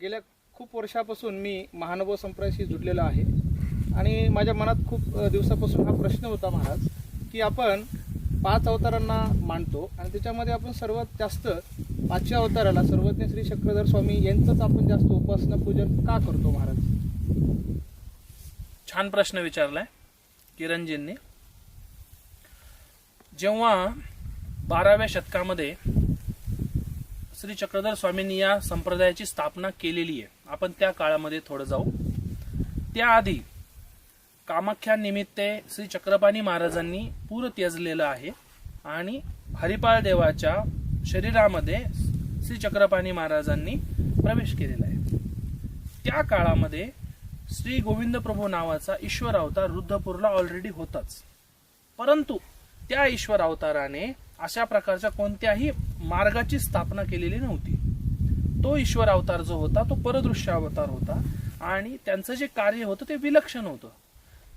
गेल्या खूप वर्षापासून मी महानुभव संप्रदायाशी जुडलेलो आहे. आणि माझ्या मनात खूप दिवसापासून हा प्रश्न होता महाराज की आपण पाच अवतारांना मानतो आणि त्याच्यामध्ये आपण सर्वात जास्त पाचव्या अवताराला सर्वज्ञ श्री चक्रधर स्वामी यांचंच आपण जास्त उपासना पूजन का करतो महाराज? छान प्रश्न विचारलाय किरणजींनी. जेव्हा बाराव्या शतकामध्ये श्री चक्रधर स्वामींनी या संप्रदायाची स्थापना केलेली आहे. आपण त्या काळामध्ये थोडं जाऊ. त्याआधी कामाख्यानिमित्त श्री चक्रपाणी महाराजांनी पूर त्यजलेलं आहे आणि हरिपाळ देवाच्या शरीरामध्ये श्री चक्रपाणी महाराजांनी प्रवेश केलेला आहे. त्या काळामध्ये श्री गोविंद प्रभू नावाचा ईश्वर अवतार रुद्धपूरला ऑलरेडी होताच. परंतु त्या ईश्वर अवताराने अशा प्रकारच्या कोणत्याही मार्गाची स्थापना केलेली नव्हती. तो ईश्वर अवतार जो होता तो परदृश्य अवतार होता आणि त्यांचं जे कार्य होतं ते विलक्षण होतं.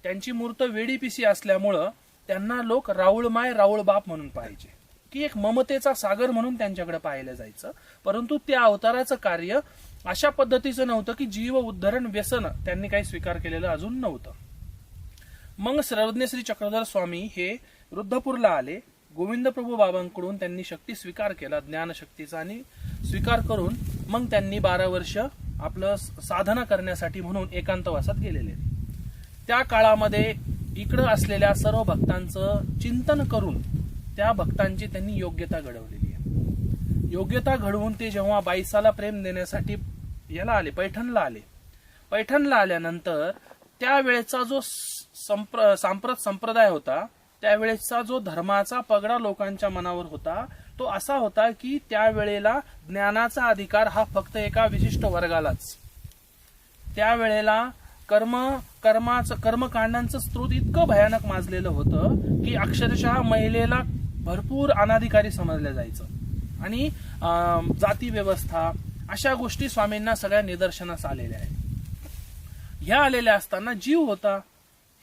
त्यांची मूर्त वेडीपिसी असल्यामुळं त्यांना लोक राऊळमाय राऊळ बाप म्हणून पाहिजे की एक ममतेचा सागर म्हणून त्यांच्याकडे पाहिलं जायचं. परंतु त्या अवताराचं कार्य अशा पद्धतीचं नव्हतं की जीव उद्धरण व्यसन त्यांनी काही स्वीकार केलेलं अजून नव्हतं. मग सर्वज्ञ श्री चक्रधर स्वामी हे रुद्धपूरला आले. गोविंद प्रभू बाबांकडून त्यांनी शक्ती स्वीकार केला ज्ञानशक्तीचा आणि स्वीकार करून मग त्यांनी बारा वर्ष आपलं साधना करण्यासाठी म्हणून एकांतवासात गेलेले. त्या काळामध्ये इकडं असलेल्या सर्व भक्तांचं चिंतन करून त्या भक्तांची त्यांनी योग्यता घडवलेली आहे. योग्यता घडवून ते जेव्हा बाईसाला प्रेम देण्यासाठी याला आले पैठणला आले. पैठणला आल्यानंतर त्यावेळेचा जो संप्र सांप्रत संप्रदाय होता त्यावेळेसचा जो धर्माचा पगडा लोकांच्या मनावर होता तो असा होता की त्यावेळेला ज्ञानाचा अधिकार हा फक्त एका विशिष्ट वर्गालाच. त्यावेळेला कर्म कर्माचं कर्मकांडांचं स्त्रोत इतकं भयानक माजलेलं होतं की अक्षरशः महिलेला भरपूर अनाधिकारी समजलं जायचं. आणि अं, जाती व्यवस्था अशा गोष्टी स्वामींना सगळ्या निदर्शनास आलेल्या आहेत. ह्या आलेल्या असताना जीव होता.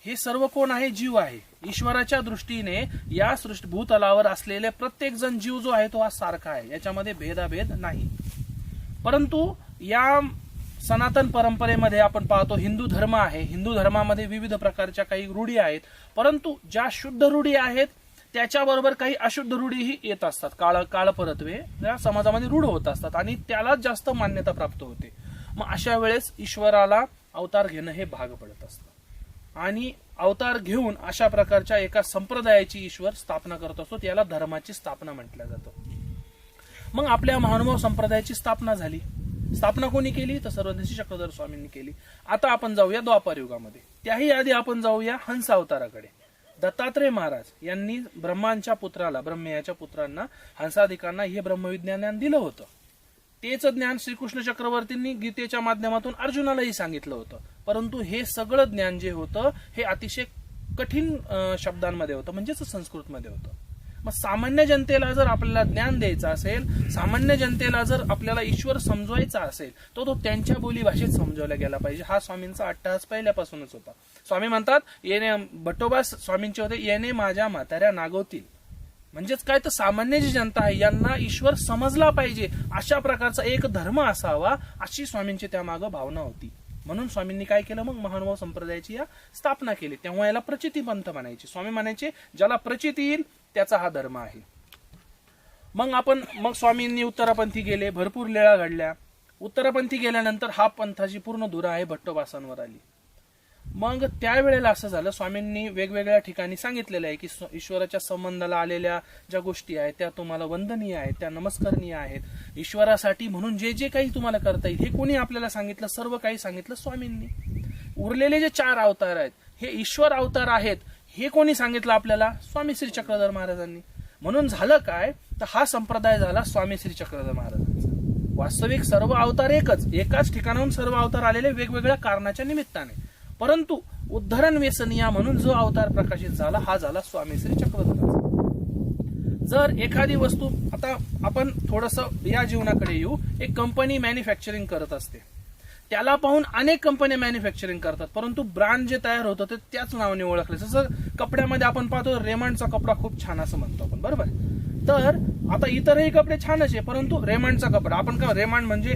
हे सर्व कोण आहे? जीव आहे. ईश्वराच्या दृष्टीने या सृष्टी भूतलावर असलेले प्रत्येक जण जीव जो आहे तो हा सारखा आहे. याच्यामध्ये भेदाभेद नाही. परंतु या सनातन परंपरेमध्ये आपण पाहतो हिंदू धर्म आहे. हिंदू धर्मामध्ये विविध प्रकारच्या काही रूढी आहेत. परंतु ज्या शुद्ध रूढी आहेत त्याच्याबरोबर काही अशुद्ध रूढीही येत असतात. काळ काळपरत्वे या समाजामध्ये रूढ होत असतात आणि त्यालाच जास्त मान्यता प्राप्त होते. मग अशा वेळेस ईश्वराला अवतार घेणं हे भाग पडत असतं. आणि अवतार घेऊन अशा प्रकारच्या एका संप्रदायाची ईश्वर स्थापना करत असतो त्याला धर्माची स्थापना म्हटलं जातं. मग आपल्या महानुभाव संप्रदायाची स्थापना झाली. स्थापना कोणी केली? तर सर्वदेशी चक्रधर स्वामींनी केली. आता आपण जाऊया द्वापार युगामध्ये. त्याही आधी आपण जाऊया हंस अवताराकडे. दत्तात्रय महाराज यांनी ब्रह्मांच्या पुत्राला ब्रह्मयाच्या पुत्रांना हंसाधिकांना हे ब्रह्मविज्ञान दिलं होतं. तेच ज्ञान श्रीकृष्ण चक्रवर्तींनी गीतेच्या माध्यमातून अर्जुनालाही सांगितलं होतं. परंतु हे सगळं ज्ञान जे होतं हे अतिशय कठीण शब्दांमध्ये होतं म्हणजेच संस्कृतमध्ये होतं. मग सामान्य जनतेला जर आपल्याला ज्ञान द्यायचं असेल सामान्य जनतेला जर आपल्याला ईश्वर समजवायचा असेल तर तो त्यांच्या बोली भाषेत समजवला गेला पाहिजे. हा स्वामींचा अट्टहास पहिल्यापासूनच होता. स्वामी म्हणतात येणे भट्टोबा स्वामींचे होते येणे माझ्या म्हाताऱ्या नागवतील म्हणजेच काय तर सामान्य जी जनता आहे यांना ईश्वर समजला पाहिजे अशा प्रकारचा एक धर्म असावा अशी स्वामींची त्यामागं भावना होती. म्हणून स्वामींनी काय केलं मग महानुभाव संप्रदायाची या स्थापना केली. तेव्हा याला प्रचिती पंथ म्हणायचे. स्वामी म्हणायचे ज्याला प्रचिती येईल त्याचा हा धर्म आहे. मग आपण मग स्वामींनी उत्तरापंथी गेले भरपूर लेळा घडल्या. उत्तरापंथी गेल्यानंतर हा पंथाची पूर्ण धुरा आहे भट्टोबासांवर आली. मग त्यावेळेला असं झालं स्वामींनी वेगवेगळ्या ठिकाणी सांगितलेलं आहे की ईश्वराच्या संबंधाला आलेल्या ज्या गोष्टी आहेत त्या तुम्हाला वंदनीय आहेत त्या नमस्करणीय आहेत. ईश्वरासाठी म्हणून जे जे काही तुम्हाला करता येईल हे कोणी आपल्याला सांगितलं सर्व काही सांगितलं स्वामींनी. उरलेले जे चार अवतार आहेत हे ईश्वर अवतार आहेत हे कोणी सांगितलं आपल्याला? स्वामी श्री चक्रधर महाराजांनी. म्हणून झालं काय? तर हा संप्रदाय झाला स्वामी श्री चक्रधर महाराजांचा. वास्तविक सर्व अवतार एकच एकाच ठिकाणाहून सर्व अवतार आलेले वेगवेगळ्या कारणाच्या निमित्ताने. परंतु उद्धरण व्यसनिया म्हणून जो अवतार प्रकाशित झाला हा झाला स्वामी श्री चक्रधराचा जर एखादी वस्तू आता आपण थोडस या जीवनाकडे येऊ एक कंपनी मॅन्युफॅक्चरिंग करत असते. त्याला पाहून अनेक कंपन्या मॅन्युफॅक्चरिंग करतात परंतु ब्रँड जे तयार होतं ते त्याच नावाने ओळखले. जसं कपड्यामध्ये आपण पाहतो रेमंडचा कपडा खूप छान असं म्हणतो आपण बरोबर? तर आता इतरही कपडे छानच आहे परंतु रेमंडचा कपडा. आपण का रेमंड म्हणजे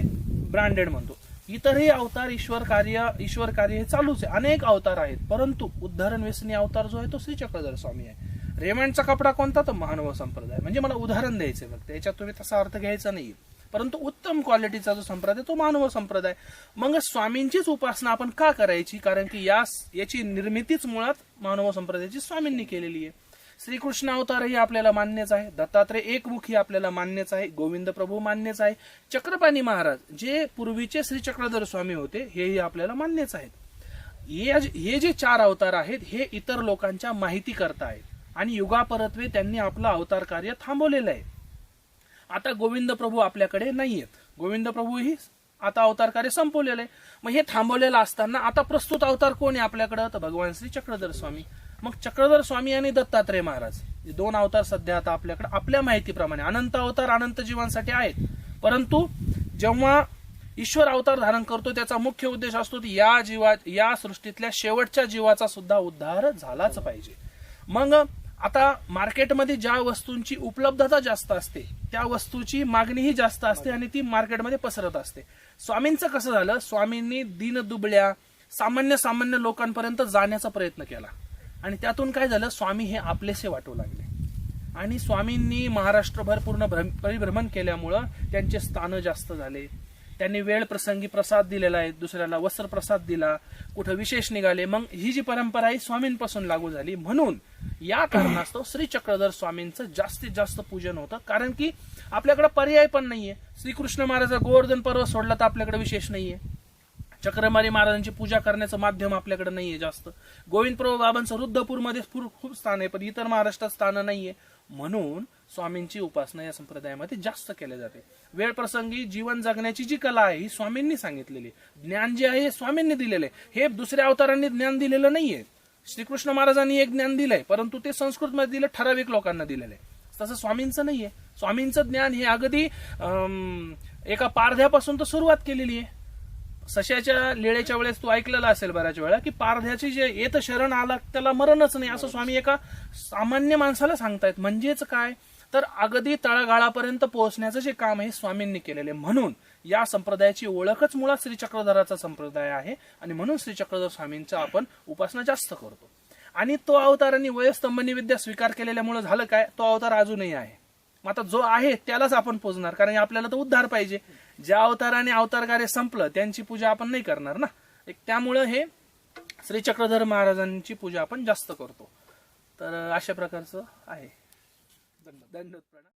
ब्रँडेड म्हणतो. इतरही अवतार ईश्वर कार्य ईश्वर कार्य हे चालूच आहे. अनेक अवतार आहेत. परंतु उद्धरण व्यसनी अवतार जो आहे तो श्री चक्रधर स्वामी आहे. रेमंडचा कपडा कोणता? तर महानव संप्रदाय. म्हणजे मला उदाहरण द्यायचं आहे फक्त. याच्यात तुम्ही तसा अर्थ घ्यायचा नाही परंतु उत्तम क्वालिटीचा जो संप्रदाय तो मानव संप्रदाय. मग स्वामींचीच उपासना आपण का करायची? कारण की या याची निर्मितीच मुळात मानव संप्रदायाची स्वामींनी केलेली आहे. श्रीकृष्ण अवतारही आपल्याला मान्यच आहे. दत्तात्रय एकमुखी आपल्याला मान्यच आहे. गोविंद प्रभू मान्यच आहे. चक्रपाणी महाराज जे पूर्वीचे श्री चक्रधर स्वामी होते हेही आपल्याला मान्यच आहेत. हे हे जे चार अवतार आहेत हे इतर लोकांच्या माहिती करता आहेत. आणि युगापरत्वे त्यांनी आपलं अवतार कार्य थांबवलेलं आहे. आता गोविंद प्रभू आपल्याकडे नाहीयेत. गोविंद प्रभू ही आता अवतार कार्य संपवलेलं आहे. मग हे थांबवलेलं असताना आता प्रस्तुत अवतार कोण आहे आपल्याकडं? तर भगवान श्री चक्रधर स्वामी. मग चक्रधर स्वामी आणि दत्तात्रय महाराज हे दोन अवतार सध्या आता आपल्याकडे आपल्या माहितीप्रमाणे अनंत अवतार अनंत जीवांसाठी आहेत. परंतु जेव्हा ईश्वर अवतार धारण करतो त्याचा मुख्य उद्देश असतो की या जीवा या सृष्टीतल्या शेवटच्या जीवाचा सुद्धा उद्धार झालाच पाहिजे. मग आता मार्केटमध्ये ज्या वस्तूंची उपलब्धता जास्त असते त्या वस्तूची मागणीही जास्त असते आणि ती मार्केटमध्ये पसरत असते. स्वामींचं कसं झालं? स्वामींनी दीनदुबळ्या सामान्य सामान्य लोकांपर्यंत जाण्याचा प्रयत्न केला. आणि त्यातून काय झालं स्वामी हे आपलेसे वाटू लागले. आणि स्वामींनी महाराष्ट्रभर पूर्ण भ्रम- परिभ्रमण केल्यामुळं त्यांचे स्थान जास्त झाले. त्यांनी वेळ प्रसंगी प्रसाद दिलेला आहे दुसऱ्याला वस्त्र प्रसाद दिला कुठं विशेष निघाले. मग ही जी परंपरा आहे स्वामींपासून लागू झाली. म्हणून या कारणास्तव श्री चक्रधर स्वामींचं जास्तीत जास्त पूजन होतं. कारण की आपल्याकडे पर्याय पण नाहीये. श्रीकृष्ण महाराज गोवर्धन पर्व सोडला तर आपल्याकडे विशेष नाहीये. चक्रमारी महाराजांची पूजा करण्याचं माध्यम आपल्याकडे नाहीये जास्त. गोविंदप्रभू बाबांचं रुद्धपूरमध्ये खूप स्थान आहे पण इतर महाराष्ट्रात स्थान नाहीये. म्हणून स्वामींची उपासना या संप्रदायामध्ये जास्त केल्या जाते. वेळ प्रसंगी जीवन जगण्याची जी कला आहे ही स्वामींनी सांगितलेली. आहे. ज्ञान जे आहे हे स्वामींनी दिलेलं आहे. हे दुसऱ्या अवतारांनी ज्ञान दिलेलं नाहीये. श्रीकृष्ण महाराजांनी एक ज्ञान दिलंय परंतु ते संस्कृतमध्ये दिलं ठराविक लोकांना दिलेलं आहे. तसं स्वामींचं नाहीये. स्वामींचं ज्ञान हे अगदी एका पारध्यापासून तर सुरुवात केलेली आहे. सशाच्या लिळेच्या वेळेस तू ऐकलेला असेल बऱ्याच वेळा की पारध्याची जे येत शरण आला त्याला मरणच नाही. असं स्वामी एका सामान्य माणसाला सांगतायत. म्हणजेच काय? तर अगदी तळागाळापर्यंत पोहोचण्याचं जे काम आहे स्वामींनी केलेले म्हणून या संप्रदायाची ओळखच मुळात श्री चक्रधराचा संप्रदाय आहे आणि म्हणून श्री चक्रधर स्वामींचा आपण उपासना जास्त करतो. आणि तो अवतारांनी वयस्तंभनी विद्या स्वीकार केलेल्यामुळे झालं काय? तो अवतार अजूनही आहे. मग आता जो आहे त्यालाच आपण पोजणार कारण आपल्याला तर उद्धार पाहिजे. ज्या अवताराने अवतार कार्य संपलं त्यांची पूजा आपण नाही करणार ना. एक त्यामुळं हे श्री चक्रधर महाराजांची पूजा आपण जास्त करतो. तर अशा प्रकारचं आहे. धन्यवाद. प्रणाम